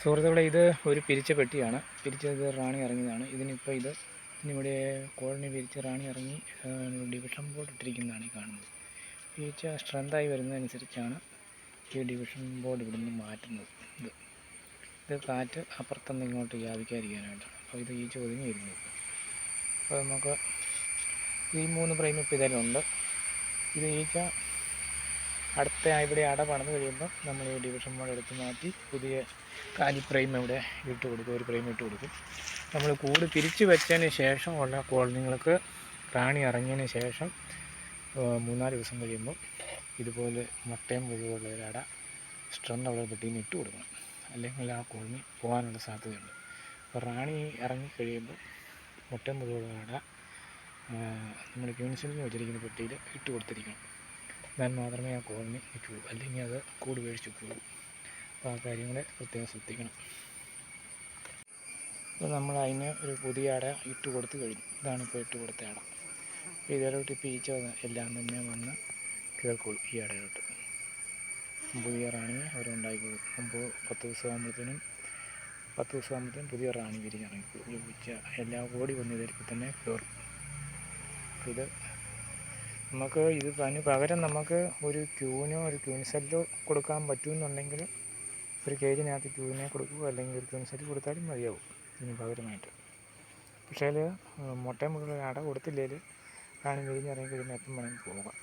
സുഹൃത്തുക്കളെ ഇത് ഒരു പിരിച്ച പെട്ടിയാണ്. പിരിച്ചത് റാണി ഇറങ്ങിയതാണ്. ഇതിനിപ്പോൾ ഇത് ഇതിനിവിടെ കോളനി പിരിച്ച് റാണി ഇറങ്ങി ഡിവിഷൻ ബോർഡ് ഇട്ടിരിക്കുന്നതാണ് ഈ കാണുന്നത്. പിരിച്ച സ്ട്രെങ്തായി വരുന്നതനുസരിച്ചാണ് ഈ ഡിവിഷൻ ബോർഡ് ഇവിടുന്ന് മാറ്റുന്നത്. ഇത് ഇത് കാറ്റ് അപ്പുറത്തുനിന്ന് ഇങ്ങോട്ട് വ്യാപിക്കാതിരിക്കാനായിട്ടാണ് അപ്പോൾ ഇത് ഈ ഒതുങ്ങി വരുന്നത്. അപ്പോൾ നമുക്ക് ഈ മൂന്ന് പ്രൈം ഇപ്പോൾ ഇതിലുണ്ട്. ഇത് ഈച്ച അടുത്ത ഇവിടെ അട പണിത് കഴിയുമ്പോൾ നമ്മൾ ഈ ഡിവിഷൻ ബോർഡ് എടുത്ത് മാറ്റി പുതിയ കാലി പ്രൈം ഇവിടെ ഇട്ട് കൊടുക്കും ഒരു പ്രൈം ഇട്ട് കൊടുക്കും. നമ്മൾ കൂട് തിരിച്ച് വെച്ചതിന് ശേഷം ഉള്ള കോളനികൾക്ക് റാണി ഇറങ്ങിയതിന് ശേഷം മൂന്നാൽ ദിവസം കഴിയുമ്പോൾ ഇതുപോലെ മുട്ടയും പുഴുവുള്ള ഒരു അട സ്ട്രെങ്ത് ഉള്ള പെട്ടിന്ന് ഇട്ട് കൊടുക്കണം. അല്ലെങ്കിൽ ആ കോളനി പോകാനുള്ള സാധ്യതയുണ്ട്. അപ്പോൾ റാണി ഇറങ്ങി കഴിയുമ്പോൾ മുട്ടയും പുഴുവുള്ള അട നമ്മൾ ക്യൂൻസിലിന് വെച്ചിരിക്കുന്ന പെട്ടിയിൽ ഇട്ട് കൊടുത്തിരിക്കണം. എന്നാൽ മാത്രമേ ആ കോളനി നിൽക്കുകയുള്ളൂ അല്ലെങ്കിൽ അത് കൂട് മേടിച്ചു പോകും അപ്പോൾ ആ കാര്യങ്ങൾ പ്രത്യേകം ശ്രദ്ധിക്കണം. അപ്പോൾ നമ്മൾ അതിന് ഒരു പുതിയ അട ഇട്ട് കൊടുത്ത് കഴിഞ്ഞു. ഇതാണ് ഇപ്പോൾ ഇട്ട് കൊടുത്ത അട. അപ്പോൾ ഇതിലോട്ട് ഇപ്പോൾ ഈച്ച എല്ലാം തന്നെ വന്ന് കേൾക്കുള്ളൂ ഈ അടയിലോട്ട്. പുതിയ റാണി അവരുണ്ടായിക്കോളും അപ്പോൾ പത്ത് ദിവസം ആകുമ്പോഴത്തേനും പത്ത് ദിവസം ആകുമ്പോഴത്തേനും പുതിയ റാണി വിരിഞ്ഞിറങ്ങിക്കോളൂ ഈ ഉച്ച എല്ലാം കൂടി വന്ന് തന്നെ കയറും. ഇത് നമുക്ക് ഇത് അതിന് പകരം നമുക്ക് ഒരു ക്യൂനോ ഒരു ക്യൂൻ സെല്ലോ കൊടുക്കാൻ പറ്റുമെന്നുണ്ടെങ്കിൽ ഒരു കേജിനകത്ത് ക്യൂനെ കൊടുക്കുക അല്ലെങ്കിൽ ഒരു ക്യൂൻ സെറ്റ് കൊടുത്താലും മതിയാവും ഇതിന് പകരമായിട്ട്. പക്ഷേ മുട്ടയും മുഴുവൻ അട കൊടുത്തില്ലെങ്കിൽ റാണി വിരിഞ്ഞിറങ്ങി കഴിയുമ്പോൾ എപ്പം വേണമെങ്കിൽ പോകാം.